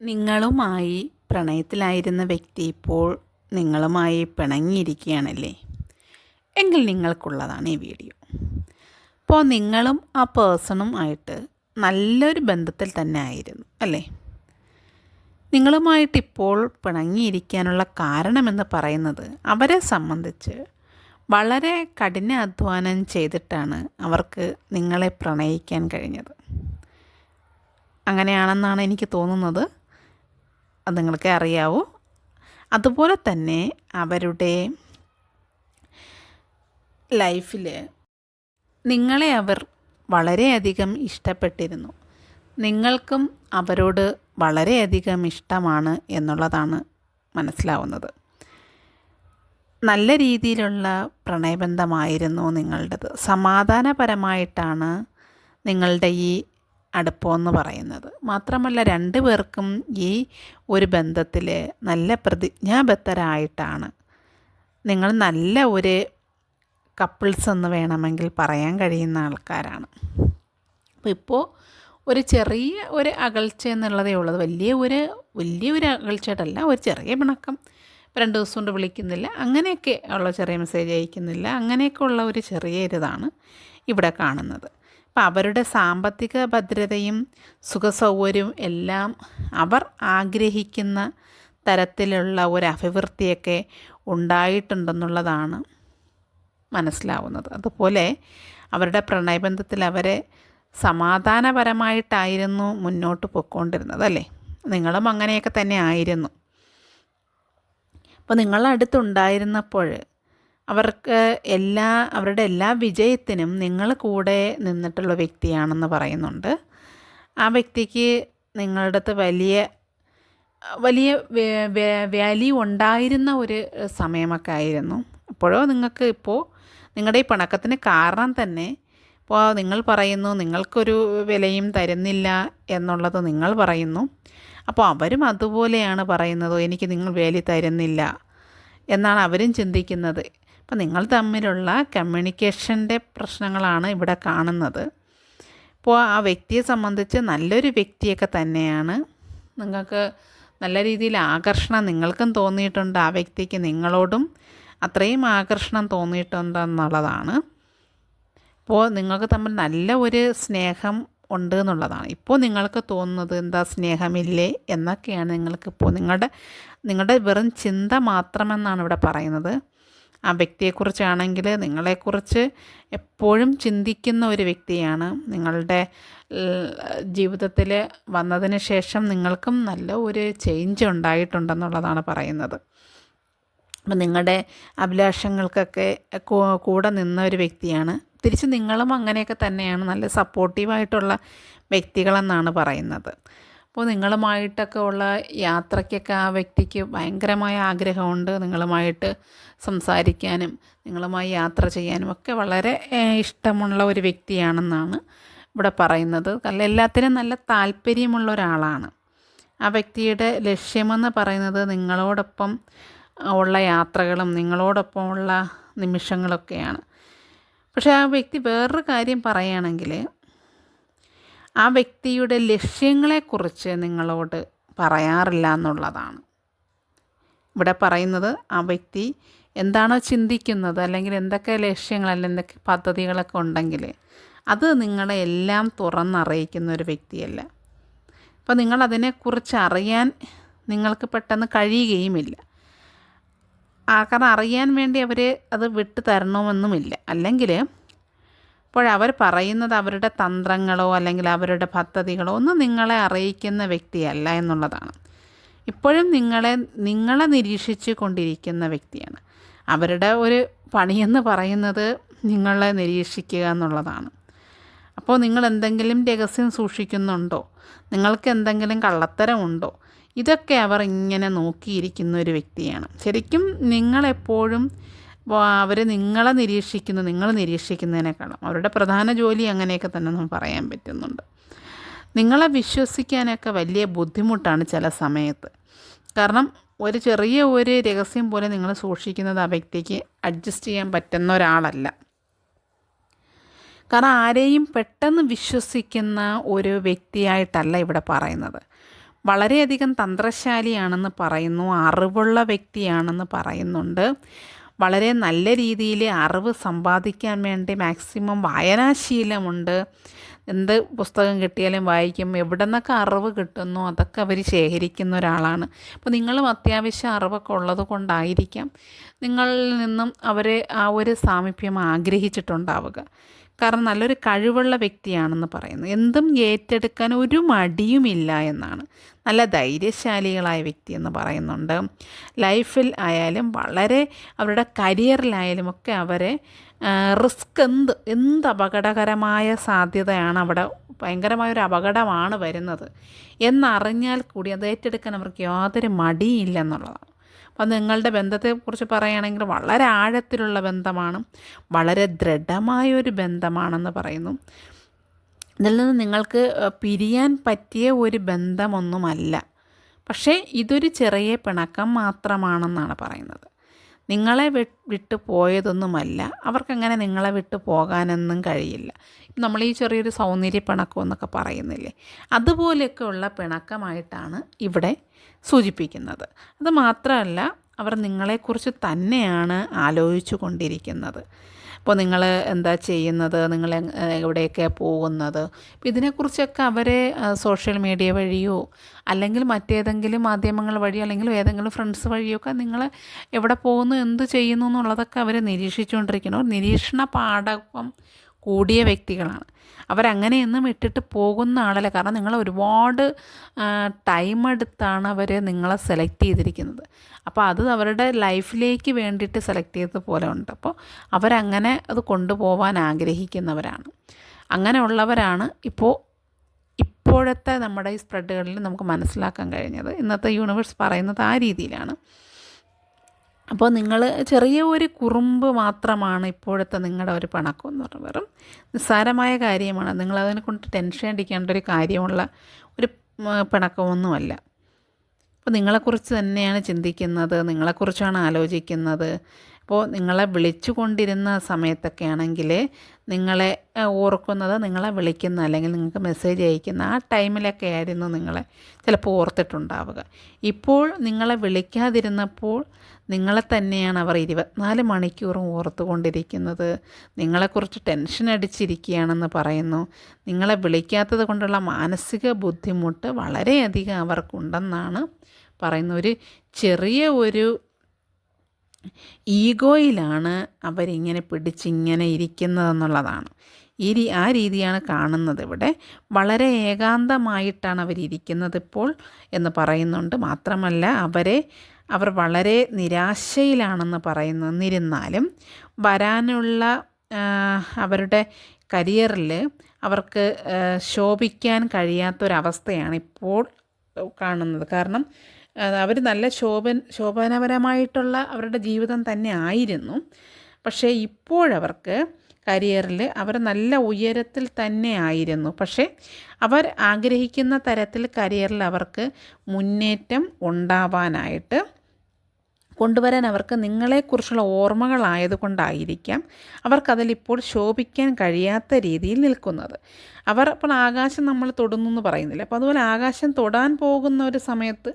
നിങ്ങളുമായി പ്രണയത്തിലായിരുന്ന വ്യക്തി ഇപ്പോൾ നിങ്ങളുമായി പിണങ്ങിയിരിക്കുകയാണല്ലേ? എങ്കിൽ നിങ്ങൾക്കുള്ളതാണ് ഈ വീഡിയോ. അപ്പോൾ നിങ്ങളും ആ പേഴ്സണും ആയിട്ട് നല്ലൊരു ബന്ധത്തിൽ തന്നെ ആയിരുന്നു അല്ലേ? നിങ്ങളുമായിട്ട് ഇപ്പോൾ പിണങ്ങിയിരിക്കാനുള്ള കാരണമെന്ന് പറയുന്നത് അവരെ സംബന്ധിച്ച് വളരെ കഠിന അധ്വാനം ചെയ്തിട്ടാണ് അവർക്ക് നിങ്ങളെ പ്രണയിക്കാൻ കഴിഞ്ഞത്. അങ്ങനെയാണെന്നാണ് എനിക്ക് തോന്നുന്നത്. അത് നിങ്ങൾക്ക് അറിയാവൂ. അതുപോലെ തന്നെ അവരുടെ ലൈഫിൽ നിങ്ങളെ അവർ വളരെയധികം ഇഷ്ടപ്പെട്ടിരുന്നു. നിങ്ങൾക്കും അവരോട് വളരെയധികം ഇഷ്ടമാണ് എന്നുള്ളതാണ് മനസ്സിലാവുന്നത്. നല്ല രീതിയിലുള്ള പ്രണയബന്ധമായിരുന്നു നിങ്ങളുടേത്. സമാധാനപരമായിട്ടാണ് നിങ്ങളുടെ ഈ അടുപ്പമെന്ന് പറയുന്നത്. മാത്രമല്ല രണ്ടു പേർക്കും ഈ ഒരു ബന്ധത്തിൽ നല്ല പ്രതിജ്ഞാബദ്ധരായിട്ടാണ്. നിങ്ങൾ നല്ല ഒരു കപ്പിൾസ് എന്ന് വേണമെങ്കിൽ പറയാൻ കഴിയുന്ന ആൾക്കാരാണ്. അപ്പോൾ ഇപ്പോൾ ഒരു ചെറിയ ഒരു അകൽച്ച എന്നുള്ളതേ ഉള്ളത് വലിയ ഒരു വലിയ ഒരു അകൽച്ചയായിട്ടല്ല ഒരു ചെറിയ പിണക്കം. രണ്ട് ദിവസം കൊണ്ട് വിളിക്കുന്നില്ല അങ്ങനെയൊക്കെ ഉള്ള ചെറിയ മെസ്സേജ് അയക്കുന്നില്ല അങ്ങനെയൊക്കെ ഉള്ള ഒരു ചെറിയ ഒരിതാണ് ഇവിടെ കാണുന്നത്. അപ്പം അവരുടെ സാമ്പത്തിക ഭദ്രതയും സുഖസൗകര്യവും എല്ലാം അവർ ആഗ്രഹിക്കുന്ന തരത്തിലുള്ള ഒരു അഭിവൃദ്ധിയൊക്കെ ഉണ്ടായിട്ടുണ്ടെന്നുള്ളതാണ് മനസ്സിലാവുന്നത്. അതുപോലെ അവരുടെ പ്രണയബന്ധത്തിൽ അവരെ സമാധാനപരമായിട്ടായിരുന്നു മുന്നോട്ട് പൊയ്ക്കൊണ്ടിരുന്നത് അല്ലേ? നിങ്ങളും അങ്ങനെയൊക്കെ തന്നെ ആയിരുന്നു. അപ്പോൾ നിങ്ങളുടെ അടുത്തുണ്ടായിരുന്നപ്പോൾ അവർക്ക് എല്ലാ അവരുടെ എല്ലാ വിജയത്തിനും നിങ്ങൾ കൂടെ നിന്നിട്ടുള്ള വ്യക്തിയാണെന്ന് പറയുന്നുണ്ട്. ആ വ്യക്തിക്ക് നിങ്ങളുടെ അടുത്ത് വലിയ വലിയ വാല്യൂ ഉണ്ടായിരുന്ന ഒരു സമയമൊക്കെ ആയിരുന്നു. അപ്പോഴോ നിങ്ങൾക്ക് ഇപ്പോൾ നിങ്ങളുടെ ഈ പിണക്കത്തിന് കാരണം തന്നെ ഇപ്പോൾ നിങ്ങൾ പറയുന്നു നിങ്ങൾക്കൊരു വിലയും തരുന്നില്ല എന്നുള്ളത് നിങ്ങൾ പറയുന്നു. അപ്പോൾ അവരും അതുപോലെയാണ് പറയുന്നത് എനിക്ക് നിങ്ങൾ വേലി തരുന്നില്ല എന്നാണ് അവരും ചിന്തിക്കുന്നത്. അപ്പോൾ നിങ്ങൾ തമ്മിലുള്ള കമ്മ്യൂണിക്കേഷന്റെ പ്രശ്നങ്ങളാണ് ഇവിടെ കാണുന്നത്. ഇപ്പോൾ ആ വ്യക്തിയെ സംബന്ധിച്ച് നല്ലൊരു വ്യക്തിയൊക്കെ തന്നെയാണ്. നിങ്ങൾക്ക് നല്ല രീതിയിൽ ആകർഷണം നിങ്ങൾക്കും തോന്നിയിട്ടുണ്ട്. ആ വ്യക്തിക്ക് നിങ്ങളോടും അത്രയും ആകർഷണം തോന്നിയിട്ടുണ്ടെന്നുള്ളതാണ്. ഇപ്പോൾ നിങ്ങൾക്ക് തമ്മിൽ നല്ല ഒരു സ്നേഹം ഉണ്ട് എന്നുള്ളതാണ് ഇപ്പോൾ നിങ്ങൾക്ക് തോന്നുന്നത് എന്താ സ്നേഹമില്ലേ എന്നൊക്കെയാണ് നിങ്ങൾക്കിപ്പോൾ നിങ്ങളുടെ നിങ്ങളുടെ വെറും ചിന്ത മാത്രമെന്നാണ് ഇവിടെ പറയുന്നത്. ആ വ്യക്തിയെക്കുറിച്ചാണെങ്കിൽ നിങ്ങളെക്കുറിച്ച് എപ്പോഴും ചിന്തിക്കുന്ന ഒരു വ്യക്തിയാണ്. നിങ്ങളുടെ ജീവിതത്തിൽ വന്നതിന് ശേഷം നിങ്ങൾക്കും നല്ല ഒരു ചേഞ്ച് ഉണ്ടായിട്ടുണ്ടെന്നുള്ളതാണ് പറയുന്നത്. അപ്പം നിങ്ങളുടെ അഭിലാഷങ്ങൾക്കൊക്കെ കൂടെ നിന്ന ഒരു വ്യക്തിയാണ്. തിരിച്ച് നിങ്ങളും അങ്ങനെയൊക്കെ തന്നെയാണ്. നല്ല സപ്പോർട്ടീവായിട്ടുള്ള വ്യക്തികളെന്നാണ് പറയുന്നത്. അപ്പോൾ നിങ്ങളുമായിട്ടൊക്കെ ഉള്ള യാത്രയ്ക്കൊക്കെ ആ വ്യക്തിക്ക് ഭയങ്കരമായ ആഗ്രഹമുണ്ട് നിങ്ങളുമായിട്ട് സംസാരിക്കാനും നിങ്ങളുമായി യാത്ര ചെയ്യാനും ഒക്കെ വളരെ ഇഷ്ടമുള്ള ഒരു വ്യക്തിയാണെന്നാണ് ഇവിടെ പറയുന്നത്. അല്ല എല്ലാത്തിനും നല്ല താല്പര്യമുള്ള ഒരാളാണ്. ആ വ്യക്തിയുടെ ലക്ഷ്യമെന്ന് പറയുന്നത് നിങ്ങളോടൊപ്പം ഉള്ള യാത്രകളും നിങ്ങളോടൊപ്പമുള്ള നിമിഷങ്ങളൊക്കെയാണ്. പക്ഷേ ആ വ്യക്തി വേറൊരു കാര്യം പറയുകയാണെങ്കിൽ ആ വ്യക്തിയുടെ ലക്ഷ്യങ്ങളെക്കുറിച്ച് നിങ്ങളോട് പറയാറില്ല എന്നുള്ളതാണ്. ഇവിടെ പറയുന്നത് ആ വ്യക്തി എന്താണോ ചിന്തിക്കുന്നത് അല്ലെങ്കിൽ എന്തൊക്കെ ലക്ഷ്യങ്ങൾ അല്ലെങ്കിൽ എന്തൊക്കെ പദ്ധതികളൊക്കെ ഉണ്ടെങ്കിൽ അത് നിങ്ങളെ എല്ലാം തുറന്നറിയിക്കുന്ന ഒരു വ്യക്തിയല്ല. അപ്പോൾ നിങ്ങളതിനെക്കുറിച്ച് അറിയാൻ നിങ്ങൾക്ക് പെട്ടെന്ന് കഴിയുകയുമില്ല. ആൾക്കാർ അറിയാൻ വേണ്ടി അവർ അത് വിട്ടു തരണമെന്നുമില്ല. അല്ലെങ്കിൽ അപ്പോൾ അവർ പറയുന്നത് അവരുടെ തന്ത്രങ്ങളോ അല്ലെങ്കിൽ അവരുടെ പദ്ധതികളോ ഒന്നും നിങ്ങളെ അറിയിക്കുന്ന വ്യക്തിയല്ല എന്നുള്ളതാണ്. ഇപ്പോഴും നിങ്ങളെ നിങ്ങളെ നിരീക്ഷിച്ചു കൊണ്ടിരിക്കുന്ന വ്യക്തിയാണ്. അവരുടെ ഒരു പണിയെന്ന് പറയുന്നത് നിങ്ങളെ നിരീക്ഷിക്കുക എന്നുള്ളതാണ്. അപ്പോൾ നിങ്ങൾ എന്തെങ്കിലും രഹസ്യം സൂക്ഷിക്കുന്നുണ്ടോ? നിങ്ങൾക്ക് എന്തെങ്കിലും കള്ളത്തരമുണ്ടോ? ഇതൊക്കെ അവർ ഇങ്ങനെ നോക്കിയിരിക്കുന്ന ഒരു വ്യക്തിയാണ്. ശരിക്കും നിങ്ങളെപ്പോഴും അവർ നിങ്ങളെ നിരീക്ഷിക്കുന്നു നിങ്ങൾ നിരീക്ഷിക്കുന്നതിനേക്കാളും. അവരുടെ പ്രധാന ജോലി അങ്ങനെയൊക്കെ തന്നെ നമുക്ക് പറയാൻ പറ്റുന്നുണ്ട്. നിങ്ങളെ വിശ്വസിക്കാനൊക്കെ വലിയ ബുദ്ധിമുട്ടാണ് ചില സമയത്ത്. കാരണം ഒരു ചെറിയ ഒരു രഹസ്യം പോലെ നിങ്ങൾ സൂക്ഷിക്കുന്നത് ആ വ്യക്തിക്ക് അഡ്ജസ്റ്റ് ചെയ്യാൻ പറ്റുന്ന ഒരാളല്ല. കാരണം ആരെയും പെട്ടെന്ന് വിശ്വസിക്കുന്ന ഒരു വ്യക്തിയായിട്ടല്ല ഇവിടെ പറയുന്നത്. വളരെയധികം തന്ത്രശാലിയാണെന്ന് പറയുന്നു അറിവുള്ള വ്യക്തിയാണെന്ന് പറയുന്നുണ്ട്. വളരെ നല്ല രീതിയിൽ അറിവ് സമ്പാദിക്കാൻ വേണ്ടി മാക്സിമം വായനാശീലമുണ്ട്. എന്ത് പുസ്തകം കിട്ടിയാലും വായിക്കും എവിടെ നിന്നൊക്കെ അറിവ് കിട്ടുന്നു അതൊക്കെ അവർ ശേഖരിക്കുന്ന ഒരാളാണ്. അപ്പോൾ നിങ്ങളും അത്യാവശ്യം അറിവൊക്കെ ഉള്ളത് കൊണ്ടായിരിക്കാം നിങ്ങളിൽ നിന്നും അവരെ ആ ഒരു സാമീപ്യം ആഗ്രഹിച്ചിട്ടുണ്ടാവുക. കാരണം നല്ലൊരു കഴിവുള്ള വ്യക്തിയാണെന്ന് പറയുന്നു. എന്തും ഏറ്റെടുക്കാൻ ഒരു മടിയുമില്ല എന്നാണ്. നല്ല ധൈര്യശാലികളായ വ്യക്തി എന്ന് പറയുന്നുണ്ട്. ലൈഫിൽ ആയാലും വളരെ അവരുടെ കരിയറിലായാലും ഒക്കെ അവരെ റിസ്ക് എന്ത് എന്ത് അപകടകരമായ സാധ്യതയാണ് അവിടെ ഭയങ്കരമായ ഒരു അപകടമാണ് വരുന്നത്. എന്നറിഞ്ഞാൽ കൂടി അത് ഏറ്റെടുക്കാൻ അവർക്ക് യാതൊരു മടിയില്ലെന്നുള്ളതാണ് അപ്പം നിങ്ങളുടെ ബന്ധത്തെക്കുറിച്ച് പറയുകയാണെങ്കിൽ വളരെ ആഴത്തിലുള്ള ബന്ധമാണ് വളരെ ദൃഢമായൊരു ബന്ധമാണെന്ന് പറയുന്നു. ഇതിൽ നിന്ന് നിങ്ങൾക്ക് പിരിയാൻ പറ്റിയ ഒരു ബന്ധമൊന്നുമല്ല. പക്ഷേ ഇതൊരു ചെറിയ പിണക്കം മാത്രമാണെന്നാണ് പറയുന്നത്. നിങ്ങളെ വിട്ട് പോയതൊന്നുമല്ല. അവർക്കങ്ങനെ നിങ്ങളെ വിട്ട് പോകാനൊന്നും കഴിയില്ല. നമ്മൾ ഈ ചെറിയൊരു സൗന്ദര്യ പിണക്കം എന്നൊക്കെ പറയുന്നില്ലേ? അതുപോലെയൊക്കെയുള്ള പിണക്കമായിട്ടാണ് ഇവിടെ സൂചിപ്പിക്കുന്നത്. അത് മാത്രമല്ല അവർ നിങ്ങളെക്കുറിച്ച് തന്നെയാണ് ആലോചിച്ചു കൊണ്ടിരിക്കുന്നത്. ഇപ്പോൾ നിങ്ങൾ എന്താ ചെയ്യുന്നത്? നിങ്ങൾ എവിടെയൊക്കെ പോകുന്നത്? അപ്പോൾ ഇതിനെക്കുറിച്ചൊക്കെ അവരെ സോഷ്യൽ മീഡിയ വഴിയോ അല്ലെങ്കിൽ മറ്റേതെങ്കിലും മാധ്യമങ്ങൾ വഴിയോ അല്ലെങ്കിൽ ഏതെങ്കിലും ഫ്രണ്ട്സ് വഴിയൊക്കെ നിങ്ങൾ എവിടെ പോകുന്നു എന്ത് ചെയ്യുന്നു എന്നുള്ളതൊക്കെ അവരെ നിരീക്ഷിച്ചുകൊണ്ടിരിക്കണം നിരീക്ഷണ പാഠകം കൂടിയ വ്യക്തികളാണ്. അവരങ്ങനെയൊന്നും ഇട്ടിട്ട് പോകുന്ന ആളല്ല. കാരണം നിങ്ങൾ ഒരുപാട് ടൈം എടുത്താണ് അവർ നിങ്ങളെ സെലക്ട് ചെയ്തിരിക്കുന്നത്. അപ്പോൾ അത് അവരുടെ ലൈഫിലേക്ക് വേണ്ടിയിട്ട് സെലക്ട് ചെയ്തത് പോലെ ഉണ്ട്. അപ്പോൾ അവരങ്ങനെ അത് കൊണ്ടുപോകാൻ ആഗ്രഹിക്കുന്നവരാണ്. അങ്ങനെയുള്ളവരാണ് ഇപ്പോൾ ഇപ്പോഴത്തെ നമ്മുടെ ഈ സ്പ്രെഡുകളിൽ നമുക്ക് മനസ്സിലാക്കാൻ കഴിഞ്ഞത്. ഇന്നത്തെ യൂണിവേഴ്സ് പറയുന്നത് ആ രീതിയിലാണ്. അപ്പോൾ നിങ്ങൾ ചെറിയ ഒരു കുറുമ്പ് മാത്രമാണ് ഇപ്പോഴത്തെ നിങ്ങളുടെ ഒരു പണക്കം എന്ന് പറഞ്ഞാൽ വെറും നിസ്സാരമായ കാര്യമാണ്. നിങ്ങൾ അതിനെ കൊണ്ട് ടെൻഷൻ അടിക്കേണ്ട ഒരു കാര്യമുള്ള ഒരു പിണക്കമൊന്നുമല്ല. അപ്പോൾ നിങ്ങളെക്കുറിച്ച് തന്നെയാണ് ചിന്തിക്കുന്നത് നിങ്ങളെക്കുറിച്ചാണ് ആലോചിക്കുന്നത്. അപ്പോൾ നിങ്ങളെ വിളിച്ചു കൊണ്ടിരുന്ന സമയത്തൊക്കെ ആണെങ്കിൽ നിങ്ങളെ ഓർക്കുന്നത് നിങ്ങളെ വിളിക്കുന്ന അല്ലെങ്കിൽ നിങ്ങൾക്ക് മെസ്സേജ് അയക്കുന്ന ആ ടൈമിലൊക്കെ ആയിരുന്നു നിങ്ങളെ ചിലപ്പോൾ ഓർത്തിട്ടുണ്ടാവുക. ഇപ്പോൾ നിങ്ങളെ വിളിക്കാതിരുന്നപ്പോൾ നിങ്ങളെ തന്നെയാണ് അവർ ഇരുപത്തിനാല് മണിക്കൂറും ഓർത്തുകൊണ്ടിരിക്കുന്നത്. നിങ്ങളെക്കുറിച്ച് ടെൻഷൻ അടിച്ചിരിക്കുകയാണെന്ന് പറയുന്നു. നിങ്ങളെ വിളിക്കാത്തത് കൊണ്ടുള്ള മാനസിക ബുദ്ധിമുട്ട് വളരെയധികം അവർക്കുണ്ടെന്നാണ് പറയുന്ന ഒരു ചെറിയ ഒരു ഈഗോയിലാണ് അവരിങ്ങനെ പിടിച്ചിങ്ങനെ ഇരിക്കുന്നതെന്നുള്ളതാണ് ഈ ആ രീതിയാണ് കാണുന്നത് ഇവിടെ. വളരെ ഏകാന്തമായിട്ടാണ് അവരിയ്ക്കുന്നത് ഇപ്പോൾ എന്ന് പറയുന്നുണ്ട്. മാത്രമല്ല അവരെ അവർ വളരെ നിരാശയിലാണെന്ന് പറയുന്നു. എന്നിരുന്നാലും വരാനുള്ള അവരുടെ കരിയറിൽ അവർക്ക് ശോഭിക്കാൻ കഴിയാത്തൊരവസ്ഥയാണ് ഇപ്പോൾ കാണുന്നത്. കാരണം അവർ നല്ല ശോഭൻ ശോഭനപരമായിട്ടുള്ള അവരുടെ ജീവിതം തന്നെ ആയിരുന്നു. പക്ഷേ ഇപ്പോഴവർക്ക് കരിയറിൽ അവർ നല്ല ഉയരത്തിൽ തന്നെ ആയിരുന്നു. പക്ഷേ അവർ ആഗ്രഹിക്കുന്ന തരത്തിൽ കരിയറിൽ അവർക്ക് മുന്നേറ്റം ഉണ്ടാവാനായിട്ട് കൊണ്ടുവരാൻ അവർക്ക് നിങ്ങളെക്കുറിച്ചുള്ള ഓർമ്മകളായതുകൊണ്ടായിരിക്കാം അവർക്കതിലിപ്പോൾ ശോഭിക്കാൻ കഴിയാത്ത രീതിയിൽ നിൽക്കുന്നത്. അവർ അപ്പോൾ ആകാശം നമ്മൾ തൊടുന്നു എന്ന് പറയുന്നില്ല? അപ്പോൾ അതുപോലെ ആകാശം തൊടാൻ പോകുന്ന ഒരു സമയത്ത്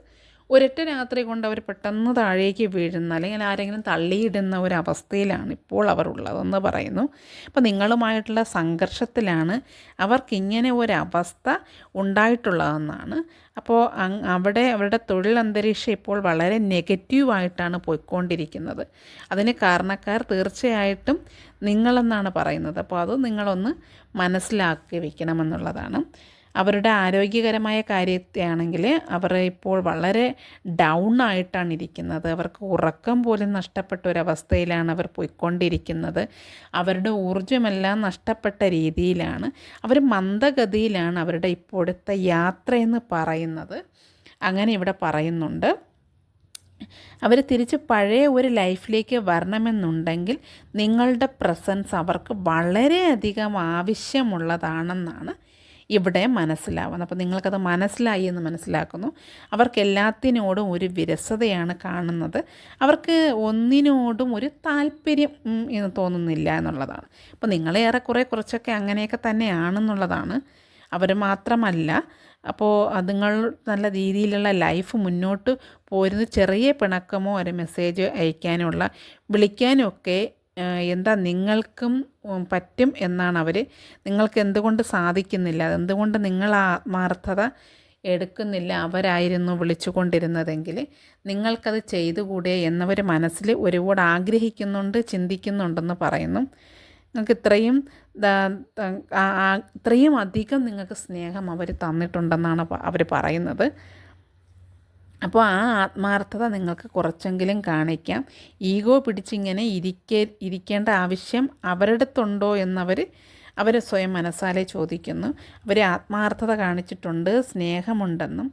ഒരൊറ്റ രാത്രി കൊണ്ട് അവർ പെട്ടെന്ന് താഴേക്ക് വീഴുന്ന അല്ലെങ്കിൽ ആരെങ്കിലും തള്ളിയിടുന്ന ഒരു അവസ്ഥയിലാണ് ഇപ്പോൾ അവർ ഉള്ളതെന്ന് പറയുന്നു. അപ്പോൾ നിങ്ങളുമായിട്ടുള്ള സംഘർഷത്തിലാണ് അവർക്കിങ്ങനെ ഒരവസ്ഥ ഉണ്ടായിട്ടുള്ളതെന്നാണ്. അപ്പോൾ അവിടെ അവരുടെ തൊഴിൽ അന്തരീക്ഷം ഇപ്പോൾ വളരെ നെഗറ്റീവായിട്ടാണ് പോയിക്കൊണ്ടിരിക്കുന്നത്. അതിന് കാരണക്കാർ തീർച്ചയായിട്ടും നിങ്ങളെന്നാണ് പറയുന്നത്. അപ്പോൾ അത് നിങ്ങളൊന്ന് മനസ്സിലാക്കി വെക്കണമെന്നുള്ളതാണ്. അവരുടെ ആരോഗ്യകരമായ കാര്യത്തെയാണെങ്കിൽ അവർ ഇപ്പോൾ വളരെ ഡൗൺ ആയിട്ടാണ് ഇരിക്കുന്നത് അവർക്ക് ഉറക്കം പോലും നഷ്ടപ്പെട്ട ഒരവസ്ഥയിലാണ് അവർ പോയിക്കൊണ്ടിരിക്കുന്നത്. അവരുടെ ഊർജമെല്ലാം നഷ്ടപ്പെട്ട രീതിയിലാണ്. അവർ മന്ദഗതിയിലാണ് അവരുടെ ഇപ്പോഴത്തെ യാത്രയെന്ന് പറയുന്നത്. അങ്ങനെ ഇവിടെ പറയുന്നുണ്ട്. അവർ തിരിച്ച് പഴയ ഒരു ലൈഫിലേക്ക് വരണമെന്നുണ്ടെങ്കിൽ നിങ്ങളുടെ പ്രസൻസ് അവർക്ക് വളരെയധികം ആവശ്യമുള്ളതാണെന്നാണ് ഇവിടെ മനസ്സിലാവുന്നത് അപ്പോൾ നിങ്ങൾക്കത് മനസ്സിലായി എന്ന് മനസ്സിലാക്കുന്നു. അവർക്ക് എല്ലാത്തിനോടും ഒരു വിരസതയാണ് കാണുന്നത്. അവർക്ക് ഒന്നിനോടും ഒരു താല്പര്യം തോന്നുന്നില്ല എന്നുള്ളതാണ്. അപ്പോൾ നിങ്ങൾ ഏറെക്കുറെ കുറച്ചൊക്കെ അങ്ങനെയൊക്കെ തന്നെയാണെന്നുള്ളതാണ്. അവർ മാത്രമല്ല അപ്പോൾ അതുങ്ങൾ നല്ല രീതിയിലുള്ള ലൈഫ് മുന്നോട്ട് പോരുന്ന. ചെറിയ പിണക്കമോ ഒരു മെസ്സേജ് അയക്കാനുള്ള വിളിക്കാനും ഒക്കെ ആ, എന്താ നിങ്ങൾക്കും പറ്റും എന്നാണ് അവർ നിങ്ങൾക്ക് എന്തുകൊണ്ട് സാധിക്കുന്നില്ല? എന്തുകൊണ്ട് നിങ്ങൾ ആ ആത്മാർത്ഥത എടുക്കുന്നില്ല? അവരായിരുന്നു വിളിച്ചുകൊണ്ടിരുന്നതെങ്കിൽ നിങ്ങൾക്കത് ചെയ്തുകൂടെ എന്നവർ മനസ്സിൽ ഒരുപാട് ആഗ്രഹിക്കുന്നുണ്ട് ചിന്തിക്കുന്നുണ്ടെന്ന് പറയുന്നു. നിങ്ങൾക്ക് ഇത്രയും ഇത്രയും അധികം നിങ്ങൾക്ക് സ്നേഹം അവർ തന്നിട്ടുണ്ടെന്നാണ് അവർ പറയുന്നത്. അപ്പോൾ ആ ആത്മാർത്ഥത നിങ്ങൾക്ക് കുറച്ചെങ്കിലും കാണിക്കാം. ഈഗോ പിടിച്ചിങ്ങനെ ഇരിക്കേ ഇരിക്കേണ്ട ആവശ്യം അവരുടെ അടുത്തുണ്ടോ എന്നവർ അവർ സ്വയം മനസ്സാലെ ചോദിക്കുന്നു. അവർ ആത്മാർത്ഥത കാണിച്ചിട്ടുണ്ട് സ്നേഹമുണ്ടെന്നും.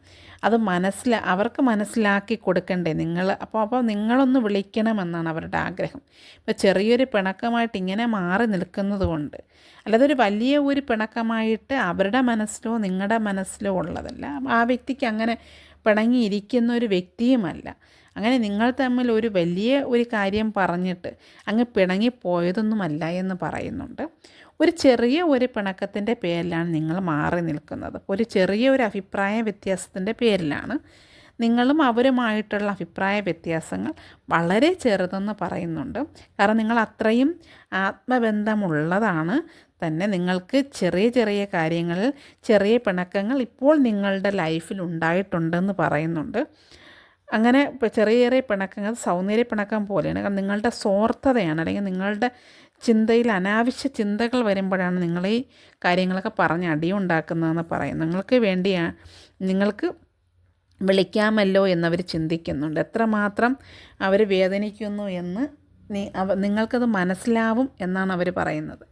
അത് മനസ്സില അവർക്ക് മനസ്സിലാക്കി കൊടുക്കണ്ടേ നിങ്ങൾ അപ്പോൾ അപ്പോൾ നിങ്ങളൊന്ന് വിളിക്കണമെന്നാണ് അവരുടെ ആഗ്രഹം. ഇപ്പോൾ ചെറിയൊരു പിണക്കമായിട്ട് ഇങ്ങനെ മാറി നിൽക്കുന്നത് കൊണ്ട് അല്ലാതെ ഒരു വലിയ ഒരു പിണക്കമായിട്ട് അവരുടെ മനസ്സിലോ നിങ്ങളുടെ മനസ്സിലോ ഉള്ളതല്ല. ആ വ്യക്തിക്ക് അങ്ങനെ പിണങ്ങിയിരിക്കുന്ന ഒരു വ്യക്തിയുമല്ല. അങ്ങനെ നിങ്ങൾ തമ്മിൽ ഒരു വലിയ ഒരു കാര്യം പറഞ്ഞിട്ട് അങ്ങ് പിണങ്ങിപ്പോയതൊന്നുമല്ല എന്ന് പറയുന്നുണ്ട്. ഒരു ചെറിയ ഒരു പിണക്കത്തിന്റെ പേരിലാണ് നിങ്ങൾ മാറി നിൽക്കുന്നത്. ഒരു ചെറിയ ഒരു അഭിപ്രായ വ്യത്യാസത്തിന്റെ പേരിലാണ് നിങ്ങളും അവരുമായിട്ടുള്ള അഭിപ്രായ വ്യത്യാസങ്ങൾ വളരെ ചെറുതെന്ന് പറയുന്നുണ്ട്. കാരണം നിങ്ങൾ അത്രയും ആത്മബന്ധമുള്ളതാണ്. തന്നെ നിങ്ങൾക്ക് ചെറിയ ചെറിയ കാര്യങ്ങളിൽ ചെറിയ പിണക്കങ്ങൾ ഇപ്പോൾ നിങ്ങളുടെ ലൈഫിൽ ഉണ്ടായിട്ടുണ്ടെന്ന് പറയുന്നുണ്ട്. അങ്ങനെ ചെറിയ ചെറിയ പിണക്കങ്ങൾ സൗന്ദര്യ പിണക്കം പോലെയാണ്. കാരണം നിങ്ങളുടെ സ്വാർത്ഥതയാണ് അല്ലെങ്കിൽ നിങ്ങളുടെ ചിന്തയിൽ അനാവശ്യ ചിന്തകൾ വരുമ്പോഴാണ് നിങ്ങൾ ഈ കാര്യങ്ങളൊക്കെ പറഞ്ഞ് അടിയുണ്ടാക്കുന്നതെന്ന് പറയും. നിങ്ങൾക്ക് വേണ്ടിയാണ് നിങ്ങൾക്ക് വിളിക്കാമല്ലോ എന്നവർ ചിന്തിക്കുന്നുണ്ട്. എത്രമാത്രം അവർ വേദനിക്കുന്നു എന്ന് നിങ്ങൾക്കത് മനസ്സിലാവും എന്നാണ് അവർ പറയുന്നത്.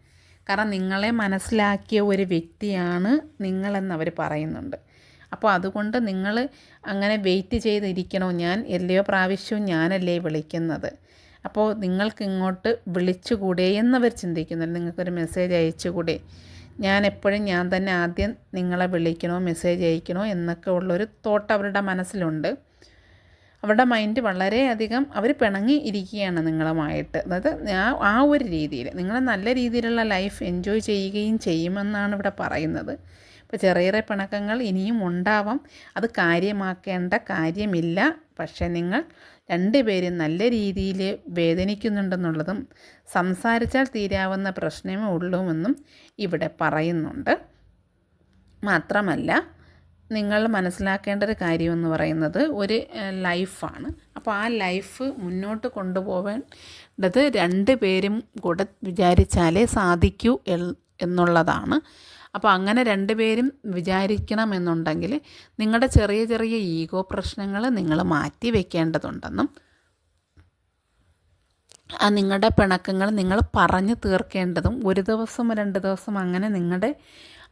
കാരണം നിങ്ങളെ മനസ്സിലാക്കിയ ഒരു വ്യക്തിയാണ് നിങ്ങളെന്നവർ പറയുന്നുണ്ട്. അപ്പോൾ അതുകൊണ്ട് നിങ്ങൾ അങ്ങനെ വെയിറ്റ് ചെയ്തിരിക്കണോ? ഞാൻ എല്ലയോ പ്രാവശ്യവും ഞാനല്ലേ വിളിക്കുന്നത്? അപ്പോൾ നിങ്ങൾക്ക് ഇങ്ങോട്ട് വിളിച്ചുകൂടെ എന്നവർ ചിന്തിക്കുന്നുണ്ട് നിങ്ങൾക്കൊരു മെസ്സേജ് അയച്ചുകൂടെ? ഞാൻ എപ്പോഴും ഞാൻ തന്നെ ആദ്യം നിങ്ങളെ വിളിക്കണോ മെസ്സേജ് അയക്കണോ എന്നൊക്കെ ഉള്ളൊരു തോട്ട് അവരുടെ മനസ്സിലുണ്ട്. അവരുടെ മൈൻഡ് വളരെയധികം അവർ പിണങ്ങി ഇരിക്കുകയാണ് നിങ്ങളുമായിട്ട്. അതായത് ആ ആ ഒരു രീതിയിൽ നിങ്ങൾ നല്ല രീതിയിലുള്ള ലൈഫ് എൻജോയ് ചെയ്യുകയും ചെയ്യുമെന്നാണ് ഇവിടെ പറയുന്നത്. ഇപ്പോൾ ചെറിയ പിണക്കങ്ങൾ ഇനിയും ഉണ്ടാവാം. അത് കാര്യമാക്കേണ്ട കാര്യമില്ല. പക്ഷേ നിങ്ങൾ രണ്ടുപേരും നല്ല രീതിയിൽ വേദനിക്കുന്നുണ്ടെന്നുള്ളതും സംസാരിച്ചാൽ തീരാവുന്ന പ്രശ്നമേ ഉള്ളൂവെന്നും ഇവിടെ പറയുന്നുണ്ട്. മാത്രമല്ല നിങ്ങൾ മനസ്സിലാക്കേണ്ട ഒരു കാര്യമെന്ന് പറയുന്നത് ഒരു ലൈഫാണ്. അപ്പോൾ ആ ലൈഫ് മുന്നോട്ട് കൊണ്ടുപോകേണ്ടത് രണ്ട് പേരും കൂടെ വിചാരിച്ചാലേ സാധിക്കൂ എന്നുള്ളതാണ്. അപ്പോൾ അങ്ങനെ രണ്ടുപേരും വിചാരിക്കണമെന്നുണ്ടെങ്കിൽ നിങ്ങളുടെ ചെറിയ ചെറിയ ഈഗോ പ്രശ്നങ്ങൾ നിങ്ങൾ മാറ്റി വെക്കേണ്ടതുണ്ടെന്നും ആ നിങ്ങളുടെ പിണക്കങ്ങൾ നിങ്ങൾ പറഞ്ഞു തീർക്കേണ്ടതും ഒരു ദിവസം രണ്ട് ദിവസം അങ്ങനെ നിങ്ങളുടെ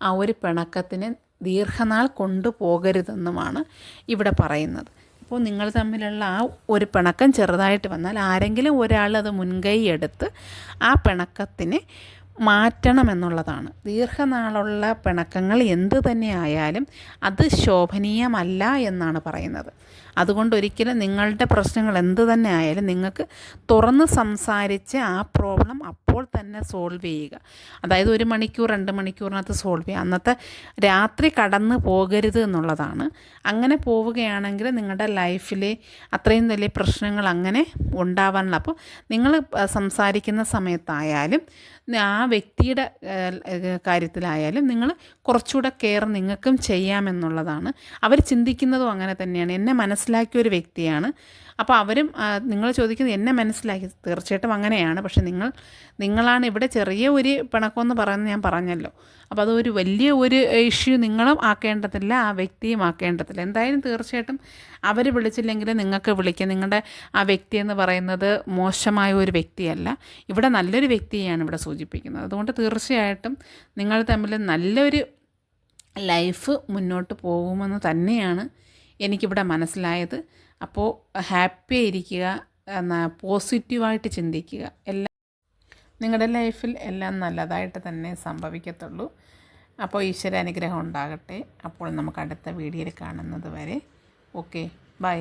ആ ഒരു പിണക്കത്തിന് ദീർഘനാൾ കൊണ്ടുപോകരുതെന്നുമാണ് ഇവിടെ പറയുന്നത്. അപ്പോൾ നിങ്ങൾ തമ്മിലുള്ള ആ ഒരു പിണക്കം ചെറുതായിട്ട് വന്നാൽ ആരെങ്കിലും ഒരാൾ അത് മുൻകൈ എടുത്ത് ആ പിണക്കത്തിനെ മാറ്റണമെന്നുള്ളതാണ്. ദീർഘനാളുള്ള പിണക്കങ്ങൾ എന്ത് തന്നെ ആയാലും അത് ശോഭനീയമല്ല എന്നാണ് പറയുന്നത്. അതുകൊണ്ട് ഒരിക്കലും നിങ്ങളുടെ പ്രശ്നങ്ങൾ എന്ത് തന്നെ ആയാലും നിങ്ങൾക്ക് തുറന്ന് സംസാരിച്ച് ആ പ്രോബ്ലം അപ്പോൾ തന്നെ സോൾവ് ചെയ്യുക. അതായത് ഒരു മണിക്കൂർ രണ്ട് മണിക്കൂറിനകത്ത് സോൾവ് ചെയ്യുക. അന്നത്തെ രാത്രി കടന്നു പോകരുത് എന്നുള്ളതാണ്. അങ്ങനെ പോവുകയാണെങ്കിൽ നിങ്ങളുടെ ലൈഫിൽ അത്രയും വലിയ പ്രശ്നങ്ങൾ അങ്ങനെ ഉണ്ടാവാനുള്ള. അപ്പോൾ നിങ്ങൾ സംസാരിക്കുന്ന സമയത്തായാലും ആ വ്യക്തിയുടെ കാര്യത്തിലായാലും നിങ്ങൾ കുറച്ചുകൂടെ കെയർ നിങ്ങൾക്കും ചെയ്യാമെന്നുള്ളതാണ്. അവർ ചിന്തിക്കുന്നതും അങ്ങനെ തന്നെയാണ്. എന്നെ മനസ്സിലാക്കിയ ഒരു വ്യക്തിയാണ്. അപ്പോൾ അവരും നിങ്ങൾ ചോദിക്കുന്നത് എന്നെ മനസ്സിലാക്കി. തീർച്ചയായിട്ടും അങ്ങനെയാണ്. പക്ഷെ നിങ്ങൾ നിങ്ങളാണ് ഇവിടെ ചെറിയ ഒരു പിണക്കമെന്ന് പറയുന്നത് ഞാൻ പറഞ്ഞല്ലോ. അപ്പോൾ അതൊരു വലിയ ഒരു ഇഷ്യൂ നിങ്ങളും ആക്കേണ്ടതില്ല ആ വ്യക്തിയും ആക്കേണ്ടതില്ല. എന്തായാലും തീർച്ചയായിട്ടും അവർ വിളിച്ചില്ലെങ്കിൽ നിങ്ങൾക്ക് വിളിക്കാം. നിങ്ങളുടെ ആ വ്യക്തി എന്ന് പറയുന്നത് മോശമായ ഒരു വ്യക്തിയല്ല. ഇവിടെ നല്ലൊരു വ്യക്തിയെയാണ് ഇവിടെ സൂചിപ്പിക്കുന്നത്. അതുകൊണ്ട് തീർച്ചയായിട്ടും നിങ്ങൾ തമ്മിൽ നല്ലൊരു ലൈഫ് മുന്നോട്ട് പോകുമെന്ന് തന്നെയാണ് എനിക്കിവിടെ മനസ്സിലായത്. അപ്പോൾ ഹാപ്പി ആയിരിക്കുക എന്നാ പോസിറ്റീവായിട്ട് ചിന്തിക്കുക. എല്ലാം നിങ്ങളുടെ ലൈഫിൽ എല്ലാം നല്ലതായിട്ട് തന്നെ സംഭവിക്കത്തുള്ളൂ. അപ്പോൾ ഈശ്വര അനുഗ്രഹം ഉണ്ടാകട്ടെ. അപ്പോൾ നമുക്ക് അടുത്ത വീഡിയോയിൽ കാണുന്നത് വരെ. Okay bye.